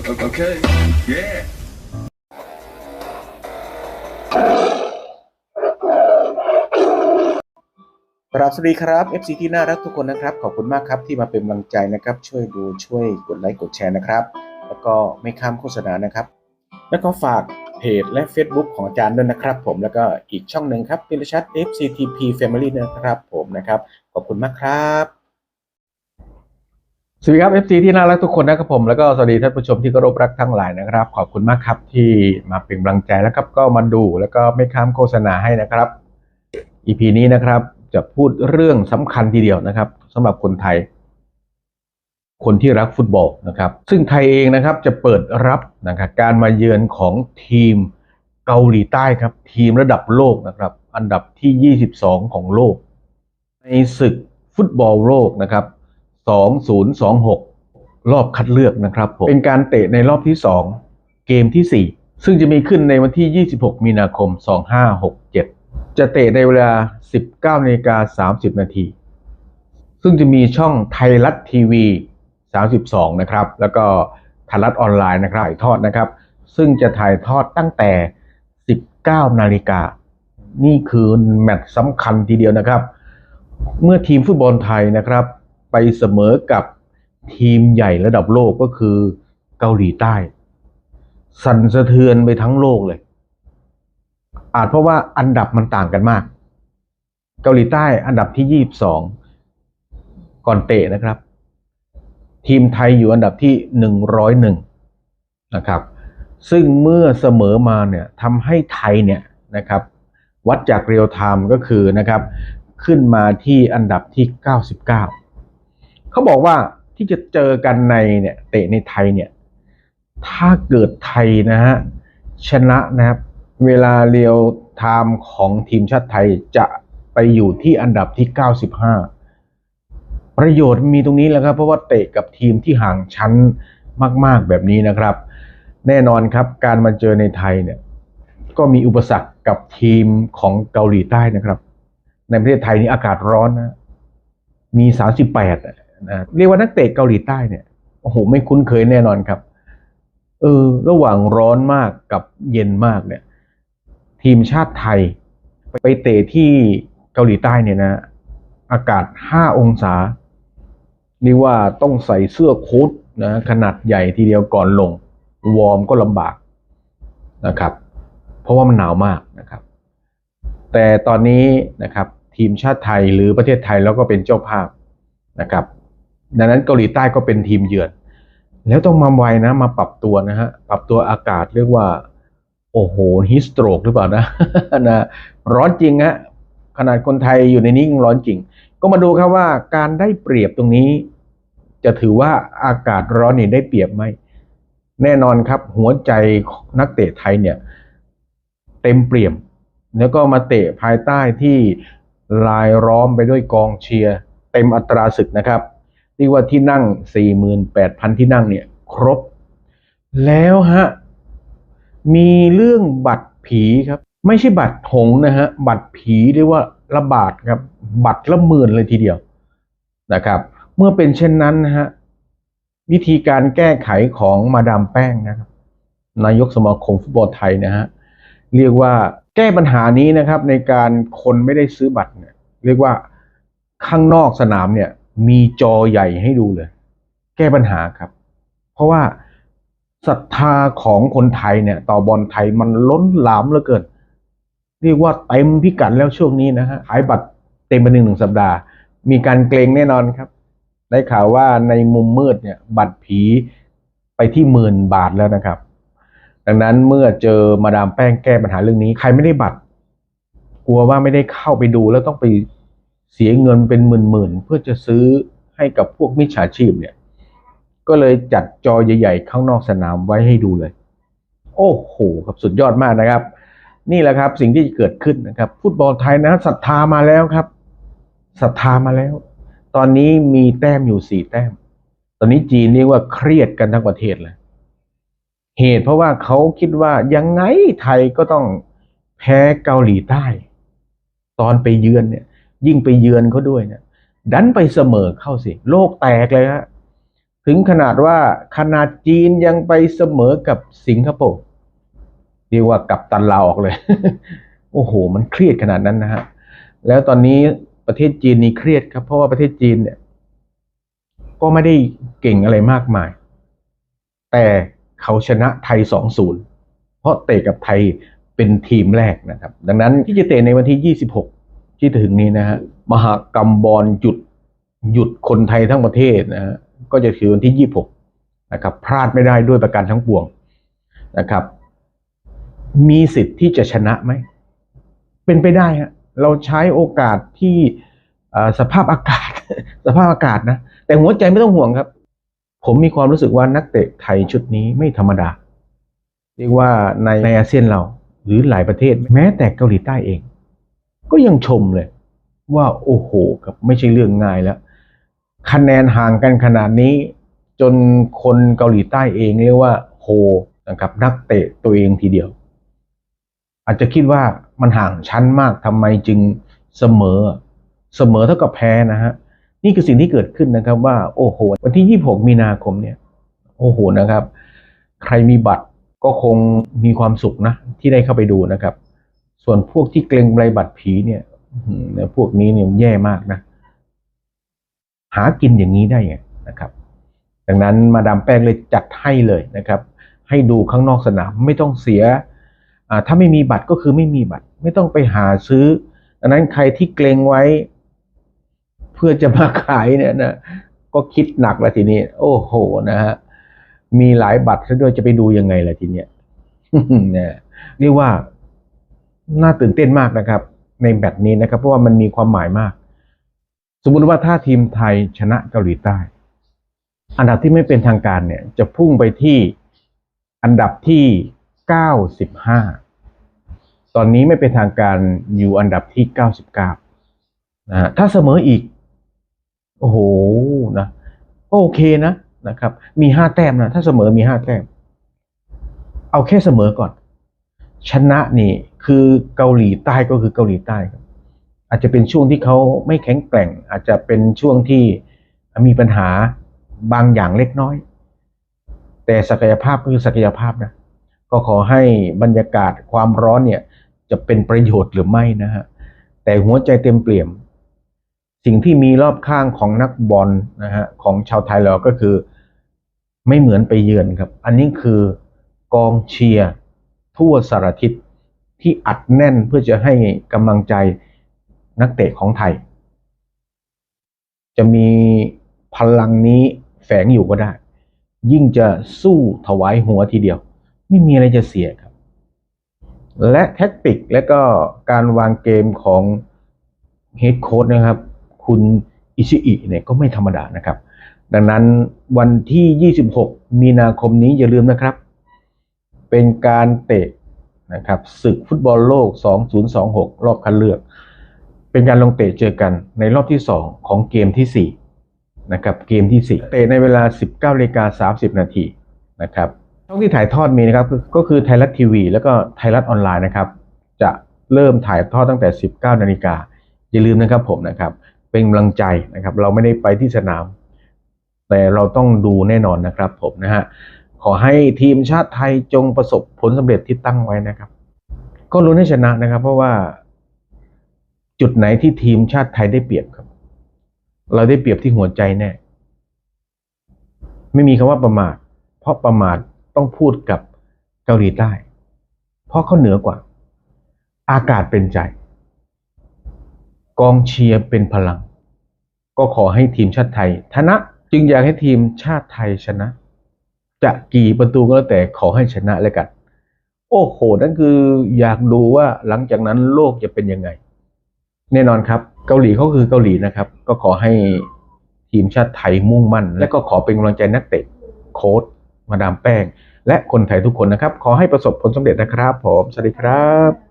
Okay. Yeah. รับสวัสดีครับ FC ที่น่ารักทุกคนนะครับ ขอบคุณมากครับที่มาเป็นกำลังใจนะครับ ช่วยดูช่วยกดไลค์กดแชร์นะครับ แล้วก็ไม่ข้ามโฆษณานะครับ แล้วก็ฝากเพจและ Facebook ของอาจารย์ด้วยนะครับ ผมแล้วก็อีกช่องหนึ่งครับพิรชัด FCTP Family นะครับผมนะครับ ขอบคุณมากครับ สวัสดีครับ FC ที่น่ารักทุกคนนะครับผม แล้วก็สวัสดีท่านผู้ชมที่เคารพรักทั้งหลายนะครับ ขอบคุณมากครับที่มาเป็นกำลังใจแล้วครับก็มาดูแล้วก็ไม่ข้ามโฆษณาให้นะครับ EP นี้นะครับจะพูดเรื่องสำคัญทีเดียวนะครับสำหรับคนไทย คนที่รักฟุตบอลนะครับ ซึ่งไทยเองนะครับจะเปิดรับนะครับการมาเยือนของทีมเกาหลีใต้ครับ ทีมระดับโลกนะครับ อันดับที่ 22 ของโลก ในศึกฟุตบอลโลกนะครับ 2026 รอบคัดเลือกนะครับผมเป็นการเตะในรอบที่ 2 เกมที่ 4 ซึ่งจะมีขึ้นในวันที่ 26 มีนาคม 2567 จะเตะในเวลา 19นาฬิกา30 นาที ซึ่งจะมีช่องไทยรัฐทีวี 32 นะครับ แล้วก็ไทยรัฐออนไลน์นะครับถ่ายทอดนะครับ ซึ่งจะถ่ายทอดตั้งแต่ 19 นาฬิกา นี่คือแมตช์สำคัญทีเดียวนะครับ เมื่อทีมฟุตบอลไทยนะครับ ไปเสมอกับทีมใหญ่ระดับโลกก็คือเกาหลีใต้ สั่นสะเทือนไปทั้งโลกเลย อาจเพราะว่าอันดับมันต่างกันมาก เกาหลีใต้อันดับที่22ก่อนเตะนะครับ ทีมไทยอยู่อันดับที่101นะครับ ซึ่งเมื่อเสมอมาเนี่ยทำให้ไทยเนี่ยนะครับ วัดจากเรียลไทม์ก็คือนะครับ ขึ้นมาที่อันดับที่ 99 เขาบอกว่าที่จะเจอกันในเนี่ยเตะในไทยเนี่ย ถ้าเกิดไทยนะฮะชนะนะครับ เวลาเรียวไทม์ของทีมชาติไทยจะไปอยู่ที่อันดับที่ 95 ประโยชน์มีตรงนี้แล้วครับ เพราะว่าเตะกับทีมที่ห่างชั้นมาก ๆ แบบนี้นะครับ แน่นอนครับการมาเจอในไทยเนี่ย ก็มีอุปสรรคกับทีมของเกาหลีใต้นะครับ ในประเทศไทยนี่อากาศร้อนนะ มี 38 เรียกว่านักเตะเกาหลีใต้เนี่ยโอ้โหไม่คุ้นเคยแน่นอนครับเออระหว่างร้อนมากกับเย็นมากเนี่ย ทีมชาติไทย ไปเตะที่เกาหลีใต้เนี่ยนะ อากาศ 5 องศาเรียกว่าต้องใส่เสื้อโค้ทนะขนาดใหญ่ทีเดียวก่อนลง วอร์มก็ลำบากนะครับ เพราะว่ามันหนาวมากนะครับ แต่ตอนนี้นะครับทีมชาติไทยหรือประเทศไทยแล้วก็เป็นเจ้าภาพนะครับ ดังนั้นเกาหลีใต้ก็เป็นทีมเยือน แล้วต้องมาไวนะมาปรับตัวนะฮะปรับตัวอากาศเรียกว่า โอ้โหฮิสโตรกหรือเปล่านะนะร้อนจริงฮะขนาดคนไทยอยู่ในนี้ยังร้อนจริง ก็มาดูครับว่าการได้เปรียบตรงนี้ จะถือว่าอากาศร้อนนี่ได้เปรียบไหมแน่นอนครับ หัวใจนักเตะไทยเนี่ย เต็มเปี่ยม แล้วก็มาเตะภายใต้ที่ลายล้อมไปด้วยกองเชียร์ เต็มอัตราศึกนะครับ เรียกว่าที่นั่ง 48,000 ที่นั่งเนี่ย ครบ แล้วฮะ มีเรื่องบัตรผีครับ ไม่ใช่บัตรหงนะฮะ บัตรผีเรียกว่าระบาดครับ บัตรละหมื่นเลยทีเดียวนะครับ เมื่อเป็นเช่นนั้นนะฮะ วิธีการแก้ไขของมาดามแป้งนะครับ นายกสมาคมฟุตบอลไทยนะฮะ เรียกว่าแก้ปัญหานี้นะครับ ในการคนไม่ได้ซื้อบัตรเนี่ย เรียกว่าข้างนอกสนามเนี่ย มีจอใหญ่ให้ดูเลย แก้ปัญหาครับ เพราะว่าศรัทธาของคนไทยเนี่ย ต่อบอลไทยมันล้นหลามเหลือเกิน เรียกว่าเต็มพิกัดแล้วช่วงนี้นะฮะขายบัตรเต็มไปหนึ่งหนึ่งสัปดาห์ มีการเกรงแน่นอนครับ ได้ข่าวว่าในมุมมืดเนี่ย บัตรผีไปที่หมื่นบาทแล้วนะครับ ดังนั้นเมื่อเจอมาดามแป้งแก้ปัญหาเรื่องนี้ ใครไม่ได้บัตร กลัวว่าไม่ได้เข้าไปดูแล้วต้องไป เสียเงินเป็นหมื่นๆเพื่อจะซื้อให้กับพวกมิจฉาชีพเนี่ย ก็เลยจัดจอใหญ่ๆข้างนอกสนามไว้ให้ดูเลย โอ้โหครับสุดยอดมากนะครับ นี่แหละครับสิ่งที่เกิดขึ้นนะครับ ฟุตบอลไทยนะศรัทธามาแล้วครับศรัทธามาแล้ว ตอนนี้มีแต้มอยู่สี่แต้ม ตอนนี้จีนเรียกว่าเครียดกันทั้งประเทศเลยเหตุเพราะว่าเขาคิดว่ายังไงไทยก็ต้องแพ้เกาหลีใต้ ตอนไปเยือนเนี่ย ยิ่งไปเยือนเขาด้วยเนี่ยดันไปเสมอเข้าสิ โลกแตกเลยฮะถึงขนาดว่าขนาดจีนยังไปเสมอกับสิงคโปร์เรียกว่ากับตันลาออกเลย โอ้โห มันเครียดขนาดนั้นนะฮะแล้วตอนนี้ประเทศจีนนี่เครียดครับ เพราะว่าประเทศจีนเนี่ย ก็ไม่ได้เก่งอะไรมากมาย แต่เขาชนะไทย 2-0 เพราะเตะกับไทยเป็นทีมแรกนะครับ ดังนั้นที่จะเตะในวันที่ 26 ที่ถึงนี้นะฮะมหากรรมบอลหยุดหยุดคนไทยทั้งประเทศนะฮะก็จะถือวันที่ 26 นะครับ พลาดไม่ได้ด้วยประการทั้งปวงนะครับ มีสิทธิ์ที่จะชนะไหม เป็นไปได้ฮะเราใช้โอกาสที่อ่อสภาพอากาศ สภาพอากาศนะ แต่หัวใจไม่ต้องห่วงครับ ผมมีความรู้สึกว่านักเตะไทยชุดนี้ไม่ธรรมดา เรียกว่าในในอาเซียนเรา หรือหลายประเทศแม้แต่เกาหลีใต้เอง ก็ยังชมเลย ว่าโอ้โหครับไม่ใช่เรื่องง่ายแล้ว คะแนนห่างกันขนาดนี้ จนคนเกาหลีใต้เองเรียกว่าโหนะครับนักเตะตัวเองทีเดียว อาจจะคิดว่ามันห่างชั้นมากทำไมจึงเสมอ เสมอเท่ากับแพ้นะฮะนี่คือสิ่งที่เกิดขึ้นนะครับว่าโอ้โห วันที่ 26 มีนาคมเนี่ย โอ้โหนะครับ ใครมีบัตรก็คงมีความสุขนะ ที่ได้เข้าไปดูนะครับ ส่วนพวกที่เกรงไรบัตรผีเนี่ยพวกนี้เนี่ยแย่มากนะ หากินอย่างนี้ได้ไงนะครับ ดังนั้นมาดามแป้งเลยจัดให้เลยนะครับ ให้ดูข้างนอกสนามไม่ต้องเสีย ถ้าไม่มีบัตรก็คือไม่มีบัตร ไม่ต้องไปหาซื้อ ดังนั้นใครที่เกรงไว้ เพื่อจะมาขายเนี่ยนะก็คิดหนักแล้วทีนี้ โอ้โหนะฮะมีหลายบัตรซะด้วยจะไปดูยังไงล่ะทีเนี้ยเนี่ยเรียกว่า น่าตื่นเต้นมากนะครับ ในแบตนี้นะครับ เพราะว่ามันมีความหมายมาก สมมุติว่าถ้าทีมไทยชนะเกาหลีใต้ อันดับที่ไม่เป็นทางการเนี่ย จะพุ่งไปที่อันดับที่ 95 ตอนนี้ไม่เป็นทางการอยู่อันดับที่ 99นะถ้าเสมออีก โอ้โหนะก็โอเคนะนะครับ มีห้าแต้มนะ ถ้าเสมอมีห้าแต้ม เอาแค่เสมอก่อน ชนะนี่คือเกาหลีใต้ก็คือเกาหลีใต้ครับ อาจจะเป็นช่วงที่เขาไม่แข็งแกร่ง อาจจะเป็นช่วงที่มีปัญหาบางอย่างเล็กน้อย แต่ศักยภาพก็คือศักยภาพนะก็ขอให้บรรยากาศความร้อนเนี่ยจะเป็นประโยชน์หรือไม่นะฮะแต่หัวใจเต็มเปี่ยม สิ่งที่มีรอบข้างของนักบอลนะฮะของชาวไทยเราก็คือไม่เหมือนไปเยือนครับ อันนี้คือกองเชียร์ ทั่วสารทิศที่อัดแน่นเพื่อจะให้กำลังใจนักเตะของไทย จะมีพลังนี้แฝงอยู่ก็ได้ ยิ่งจะสู้ถวายหัวทีเดียว ไม่มีอะไรจะเสียครับ และแท็กติกและก็การวางเกมของเฮดโค้ชนะครับ คุณอิชิอิเนี่ยก็ไม่ธรรมดานะครับ ดังนั้นวันที่ 26 มีนาคมนี้อย่าลืมนะครับ เป็นการเตะนะครับศึกฟุตบอลโลก 2026 รอบคัดเลือก เป็นการลงเตะเจอกันในรอบที่ 2 ของเกมที่ 4 นะครับ เกมที่ 4 เตะในเวลา 19นาฬิกา30 นาทีนะครับช่องที่ถ่ายทอดมีนะครับก็คือไทยรัฐทีวี แล้วก็ไทยรัฐออนไลน์นะครับ จะเริ่มถ่ายทอดตั้งแต่ 19นาฬิกาอย่าลืมนะครับผมนะครับ เป็นกำลังใจนะครับ เราไม่ได้ไปที่สนาม แต่เราต้องดูแน่นอนนะครับผมนะฮะ ขอให้ทีมชาติไทยจงประสบผลสำเร็จที่ตั้งไว้นะครับ ก็ลุ้นให้ชนะนะครับ เพราะว่า จุดไหนที่ทีมชาติไทยได้เปรียบครับ เราได้เปรียบที่หัวใจแน่ไม่มีคำว่าประมาท เพราะประมาทต้องพูดกับเกาหลีใต้ เพราะเขาเหนือกว่า อากาศเป็นใจ กองเชียร์เป็นพลัง ก็ขอให้ทีมชาติไทยชนะ จึงอยากให้ทีมชาติไทยชนะ จะกี่ประตูก็แล้วแต่ขอให้ชนะแล้วกัน โอ้โห นั่นคืออยากดูว่าหลังจากนั้นโลกจะเป็นยังไง แน่นอนครับ เกาหลีเขาคือเกาหลีนะครับ ก็ขอให้ทีมชาติไทยมุ่งมั่น และก็ขอเป็นกำลังใจนักเตะโค้ชมาดามแป้ง และคนไทยทุกคนนะครับ ขอให้ประสบผลสำเร็จนะครับ ผมสวัสดีครับ